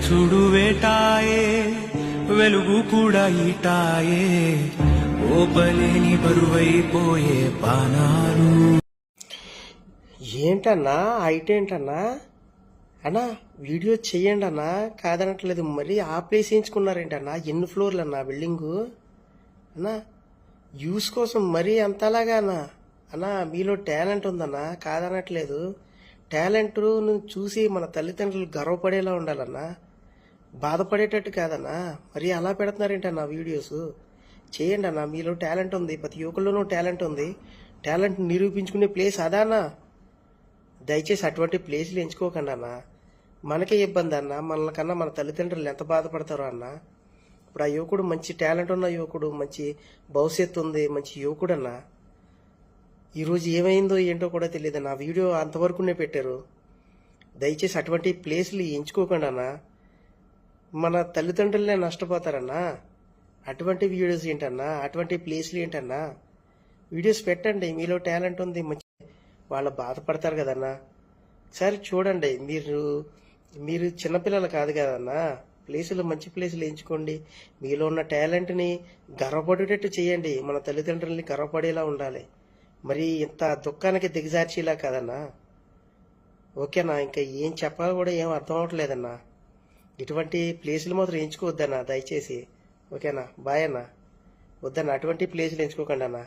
చూడు వేటాయే వెలుగు కూడా ఈటాయే ఓపలేని బరువైపోయే పానాలు ఏంటన్నా? హైట్ ఏంటన్నా? అన్నా వీడియో చెయ్యండి అన్నా కాదనట్లేదు మరి ఆ ప్లేస్ వేయించుకున్నారేంటన్నా ఎన్ని ఫ్లోర్లు అన్నా బిల్డింగు? అన్నా యూస్ కోసం మరీ అంతలాగా అన్నా? అన్నా మీలో టాలెంట్ ఉందన్నా? కాదనట్లేదు. టాలెంట్ను చూసి మన తల్లిదండ్రులు గర్వపడేలా ఉండాలన్నా బాధపడేటట్టు కాదన్నా మరి అలా పెడుతున్నారేంటన్నా వీడియోస్? చేయండి అన్న మీలో టాలెంట్ ఉంది ప్రతి యువకుల్లోనూ టాలెంట్ ఉంది. టాలెంట్ నిరూపించుకునే ప్లేస్ అదానా దయచేసి అటువంటి ప్లేస్లు ఎంచుకోకండి అన్న. మనకే ఇబ్బంది అన్న మనకన్నా మన తల్లిదండ్రులు ఎంత బాధపడతారో అన్న. ఇప్పుడు ఆ యువకుడు మంచి టాలెంట్ ఉన్న యువకుడు మంచి భవిష్యత్తు ఉంది మంచి యువకుడు అన్నా ఈరోజు ఏమైందో ఏంటో కూడా తెలియదు నా వీడియో అంతవరకునే పెట్టారు. దయచేసి అటువంటి ప్లేస్లు ఎంచుకోకండి అన్న. మన తల్లిదండ్రులనే నష్టపోతారన్నా. అటువంటి వీడియోస్ ఏంటన్నా? అటువంటి ప్లేస్లు ఏంటన్నా? వీడియోస్ పెట్టండి. మీలో టాలెంట్ ఉంది. మంచి వాళ్ళు బాధపడతారు కదన్నా. సరే చూడండి. మీరు మీరు చిన్నపిల్లలు కాదు కదన్నా. ప్లేసులు మంచి ప్లేసులు ఎంచుకోండి. మీలో ఉన్న టాలెంట్ని గర్వపడేటట్టు చేయండి. మన తల్లిదండ్రుల్ని గర్వపడేలా ఉండాలి. మరి ఇంత దుఃఖానికి దిగజార్చేలా కదన్నా. ఓకేనా ఇంకా ఏం చెప్పాలో కూడా ఏం అర్థం అవ్వట్లేదన్నా ఇటువంటి ప్లేసులు మాత్రం ఎంచుకోవద్దన్నా దయచేసి. ఓకేనా బాయ్ అన్నా. వద్దన్నా అటువంటి ప్లేసులు ఎంచుకోకండి అన్నా